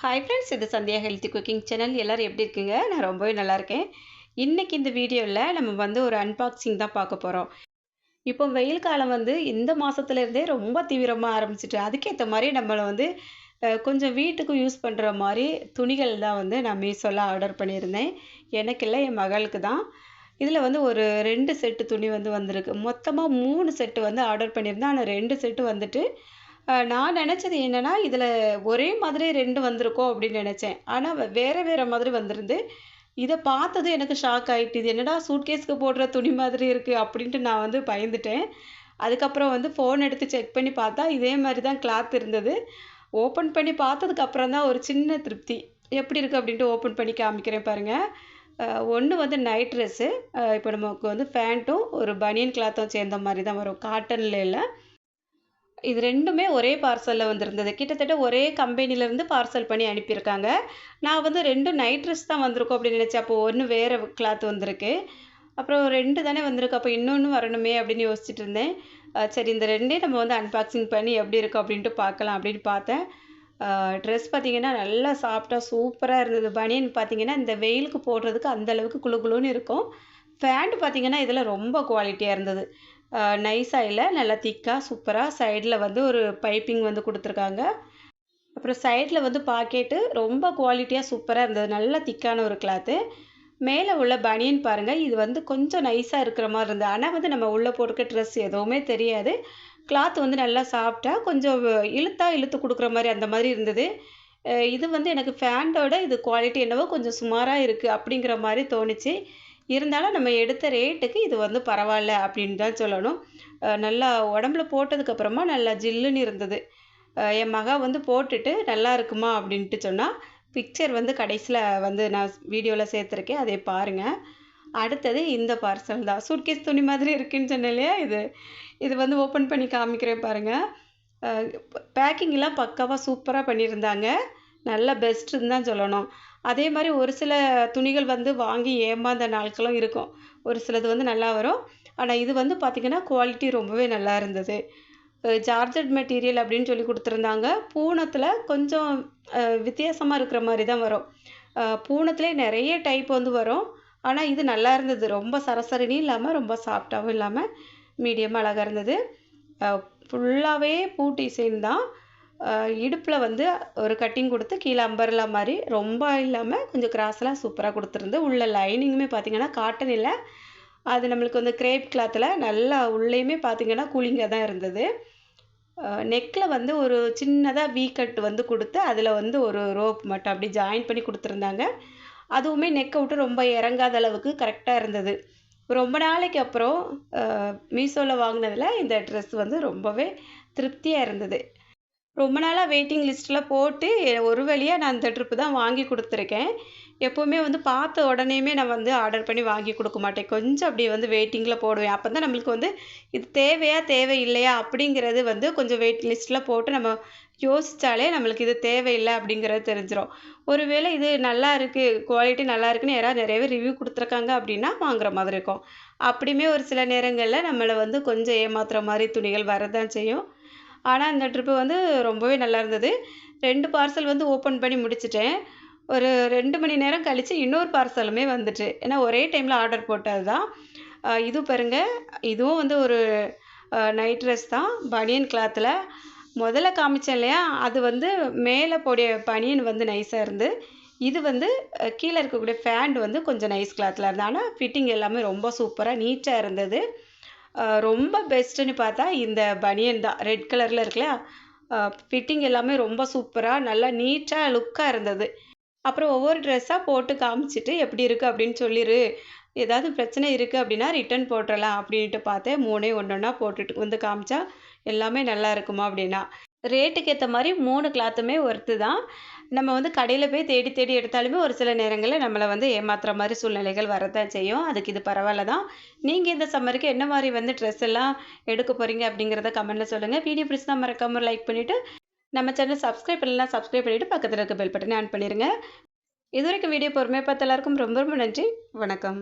Hi friends இது Sandhya healthy cooking channel எல்லோரும் எப்படி இருக்கீங்க? நான் ரொம்பவே நல்லா இருக்கேன். இன்றைக்கி இந்த வீடியோவில் நம்ம வந்து ஒரு அன்பாக்சிங் தான் பார்க்க போகிறோம் இப்போ வெயில் காலம் வந்து இந்த மாதத்துலேருந்தே ரொம்ப தீவிரமாக ஆரம்பிச்சிட்டு அதுக்கேற்ற மாதிரி நம்மளை வந்து கொஞ்சம் வீட்டுக்கு யூஸ் பண்ணுற மாதிரி துணிகள் தான் வந்து நான் மீஷோவில் ஆர்டர் பண்ணியிருந்தேன். எனக்கு இல்லை என் மகளுக்கு தான். இதில் வந்து ஒரு ரெண்டு செட்டு துணி வந்து வந்திருக்கு. மொத்தமாக மூணு செட்டு வந்து ஆர்டர் பண்ணியிருந்தேன். ஆனால் ரெண்டு செட்டு வந்துட்டு நான் நினச்சது என்னென்னா இதில் ஒரே மாதிரி ரெண்டு வந்திருக்கோம் அப்படின்னு நினச்சேன். ஆனால் வேறு வேறு மாதிரி வந்திருந்து இதை பார்த்தது எனக்கு ஷாக் ஆகிட்டு இது என்னடா சூட்கேஸ்க்கு போடுற துணி மாதிரி இருக்குது அப்படின்ட்டு நான் வந்து பயந்துட்டேன். அதுக்கப்புறம் வந்து ஃபோன் எடுத்து செக் பண்ணி பார்த்தா இதே மாதிரி தான் கிளாத் இருந்தது. ஓப்பன் பண்ணி பார்த்ததுக்கப்புறம் தான் ஒரு சின்ன திருப்தி. எப்படி இருக்குது அப்படின்ட்டு ஓப்பன் பண்ணி காமிக்கிறேன் பாருங்கள் ஒன்று வந்து நைட் ட்ரெஸ்ஸு இப்போ நமக்கு வந்து ஃபேண்ட்டும் ஒரு பனியன் கிளாத்தும் சேர்ந்த மாதிரி தான் வரும். காட்டனில் இல்லை. இது ரெண்டுமே ஒரே பார்சலில் வந்திருந்தது. கிட்டத்தட்ட ஒரே கம்பெனிலேருந்து பார்சல் பண்ணி அனுப்பியிருக்காங்க. நான் வந்து ரெண்டும் நைட் ட்ரெஸ் தான் வந்திருக்கோம் அப்படின்னு நினச்சேன். அப்போ ஒன்று வேறு கிளாத் வந்திருக்கு. அப்புறம் ரெண்டு தானே வந்திருக்கு. அப்போ இன்னொன்று வரணுமே அப்படின்னு யோசிச்சுட்டு இருந்தேன். சரி இந்த ரெண்டே நம்ம வந்து அன்பாக்சிங் பண்ணி எப்படி இருக்கும் அப்படின்ட்டு பார்க்கலாம் அப்படின்னு பார்த்தேன். ட்ரெஸ் பார்த்தீங்கன்னா நல்லா சாஃப்டாக சூப்பராக இருந்தது. பனியன் பார்த்தீங்கன்னா இந்த வெயிலுக்கு போடுறதுக்கு அந்த அளவுக்கு குளு குளுன்னு இருக்கும். ஃபேண்ட் பார்த்தீங்கன்னா இதில் ரொம்ப குவாலிட்டியாக இருந்தது. நைஸாக இல்லை. நல்லா திக்காக சூப்பராக சைடில் வந்து ஒரு பைப்பிங் வந்து கொடுத்துருக்காங்க. அப்புறம் சைடில் வந்து பாக்கெட்டு ரொம்ப குவாலிட்டியாக சூப்பராக இருந்தது. நல்லா திக்கான ஒரு கிளாத்து மேலே உள்ள பனியன் பாருங்கள் இது வந்து கொஞ்சம் நைஸாக இருக்கிற மாதிரி இருந்தது. ஆனால் வந்து நம்ம உள்ளே போட்டுக்க ட்ரெஸ் எதுவுமே தெரியாது. கிளாத் வந்து நல்லா சாப்பிட்டா கொஞ்சம் இழுத்தா இழுத்து கொடுக்குற மாதிரி அந்த மாதிரி இருந்தது. இது வந்து எனக்கு ஃபேண்டோட இது குவாலிட்டி என்னவோ கொஞ்சம் சுமாராக இருக்குது அப்படிங்கிற மாதிரி தோணுச்சு. இருந்தாலும் நம்ம எடுத்த ரேட்டுக்கு இது வந்து பரவாயில்ல அப்படின்னு தான் சொல்லணும். நல்லா உடம்புல போட்டதுக்கப்புறமா நல்லா ஜில்லுன்னு இருந்தது. என் மகா வந்து போட்டுட்டு நல்லா இருக்குமா அப்படின்ட்டு சொன்னால் பிக்சர் வந்து கடைசியில் வந்து நான் வீடியோவில் சேர்த்துருக்கேன். அதை பாருங்கள் அடுத்தது இந்த பார்சல் தான். சூட்கேஸ் துணி மாதிரி இருக்குன்னு சொன்னேன் இல்லையா இது? இது வந்து ஓப்பன் பண்ணி காமிக்கிறேன் பாருங்கள் பேக்கிங்லாம் பக்காவாக சூப்பராக பண்ணியிருந்தாங்க. நல்ல பெஸ்ட்டுன்னு தான் சொல்லணும். அதே மாதிரி ஒரு சில துணிகள் வந்து வாங்கி ஏமாந்த நாட்களும் இருக்கும். ஒரு சிலது வந்து நல்லா வரும். ஆனால் இது வந்து பார்த்திங்கன்னா குவாலிட்டி ரொம்பவே நல்லா இருந்தது. ஜார்ஜட் மெட்டீரியல் அப்படின்னு சொல்லி கொடுத்துருந்தாங்க. பூனத்தில் கொஞ்சம் வித்தியாசமாக இருக்கிற மாதிரி தான் வரும். பூனத்திலே நிறைய டைப் வந்து வரும். ஆனால் இது நல்லா இருந்தது. ரொம்ப சரசரணியும் இல்லாமல் ரொம்ப சாஃப்டாகவும் இல்லாமல் மீடியமாக அழகாக இருந்தது. ஃபுல்லாகவே பூ டிசைன் தான். இடுப்பில் வந்து ஒரு கட்டிங் கொடுத்து கீழே அம்பர்லா மாதிரி ரொம்ப இல்லாமல் கொஞ்சம் கிராஸ்லாம் சூப்பராக கொடுத்துருந்து உள்ள லைனிங்குமே பார்த்தீங்கன்னா காட்டன் இல்லை. அது நம்மளுக்கு வந்து கிரேப் கிளாத்தில் நல்லா உள்ளேயுமே பார்த்தீங்கன்னா கூலிங்காக தான் இருந்தது. நெக்கில் வந்து ஒரு சின்னதாக வீ கட் வந்து கொடுத்து அதில் வந்து ஒரு ரோப் மட்டும் அப்படி ஜாயின் பண்ணி கொடுத்துருந்தாங்க. அதுவுமே நெக்கை விட்டு ரொம்ப இறங்காத அளவுக்கு கரெக்டாக இருந்தது. ரொம்ப நாளைக்கு அப்புறம் மீஷோவில் வாங்கினதில் இந்த ட்ரெஸ் வந்து ரொம்பவே திருப்தியாக இருந்தது. ரொம்ப நாளாக வெயிட்டிங் லிஸ்ட்டில் போட்டு ஒரு வழியாக நான் இந்த ட்ரிப்பு தான் வாங்கி கொடுத்துருக்கேன். எப்போவுமே வந்து பார்த்த உடனேயுமே நான் வந்து ஆர்டர் பண்ணி வாங்கி கொடுக்க மாட்டேன். கொஞ்சம் அப்படி வந்து வெயிட்டிங்கில் போடுவேன். அப்போ தான் நம்மளுக்கு வந்து இது தேவையா தேவை இல்லையா அப்படிங்கிறது வந்து கொஞ்சம் வெயிட் லிஸ்ட்டில் போட்டு நம்ம யோசித்தாலே நம்மளுக்கு இது தேவையில்லை அப்படிங்கிறது தெரிஞ்சிடும் ஒருவேளை இது நல்லா இருக்குது குவாலிட்டி நல்லா இருக்குன்னு யாராவது நிறைய பேர் ரிவ்யூ கொடுத்துருக்காங்க அப்படின்னா வாங்குற மாதிரி இருக்கும். அப்படியுமே ஒரு சில நேரங்களில் நம்மளை வந்து கொஞ்சம் ஏமாத்துகிற மாதிரி துணிகள் வரதான் செய்யும். ஆனால் இந்த ட்ரிப்பு வந்து ரொம்பவே நல்லா இருந்தது. ரெண்டு பார்சல் வந்து ஓப்பன் பண்ணி முடிச்சிட்டேன். ஒரு ரெண்டு மணி நேரம் கழித்து இன்னொரு பார்சலுமே வந்துட்டு. ஏன்னா ஒரே டைமில் ஆர்டர் போட்டது தான் இது பாருங்கள் இதுவும் வந்து ஒரு நைட் ட்ரெஸ் தான். பனியன் கிளாத்தில் முதல்ல காமிச்சேன் இல்லையா? அது வந்து மேலே போடிய பனியன் வந்து நைஸாக இருந்து. இது வந்து கீழே இருக்கக்கூடிய ஃபேண்ட் வந்து கொஞ்சம் நைஸ் கிளாத்தில் இருந்தது ஆனால் ஃபிட்டிங் எல்லாமே ரொம்ப சூப்பராக நீட்டாக இருந்தது. ரொம்ப பெஸ்ட்டுன்னு பார்த்தா இந்த பனியன் தான். ரெட் கலரில் இருக்குல்ல ஃபிட்டிங் எல்லாமே ரொம்ப சூப்பராக நல்லா நீட்டாக லுக்காக இருந்தது. அப்புறம் ஒவ்வொரு ட்ரெஸ்ஸாக போட்டு காமிச்சிட்டு எப்படி இருக்குது அப்படின்னு சொல்லிடு ஏதாவது பிரச்சனை இருக்குது அப்படின்னா ரிட்டர்ன் போட்டுடலாம் அப்படின்ட்டு பார்த்தேன். மூணே ஒன்று ஒன்றா போட்டுட்டு வந்து காமிச்சா எல்லாமே நல்லா இருக்குமா அப்படின்னா. ரேட்டுக்கு ஏற்ற மாதிரி மூணு கிளாத்துமே ஒர்த்து தான். நம்ம வந்து கடையில் போய் தேடி தேடி எடுத்தாலுமே ஒரு சில நேரங்களில் நம்மளை வந்து ஏமாத்துற மாதிரி சூழ்நிலைகள் வரதான் செய்யும். அதுக்கு இது பரவாயில்ல தான். நீங்கள் இந்த சம்மருக்கு என்ன மாதிரி வந்து ட்ரெஸ் எல்லாம் எடுக்க போகிறீங்க அப்படிங்கிறத கமெண்ட்டில் சொல்லுங்கள் வீடியோ பிடிச்சா மறக்காம லைக் பண்ணிவிட்டு நம்ம சேனல் சப்ஸ்கிரைப் பண்ணலாம் சப்ஸ்கிரைப் பண்ணிவிட்டு பக்கத்தில் இருக்க பெல் பட்டனை ஆன் பண்ணிடுங்க இது வரைக்கும் வீடியோ பொறுமையாக பார்த்த எல்லாருக்கும் ரொம்ப ரொம்ப நன்றி. வணக்கம்.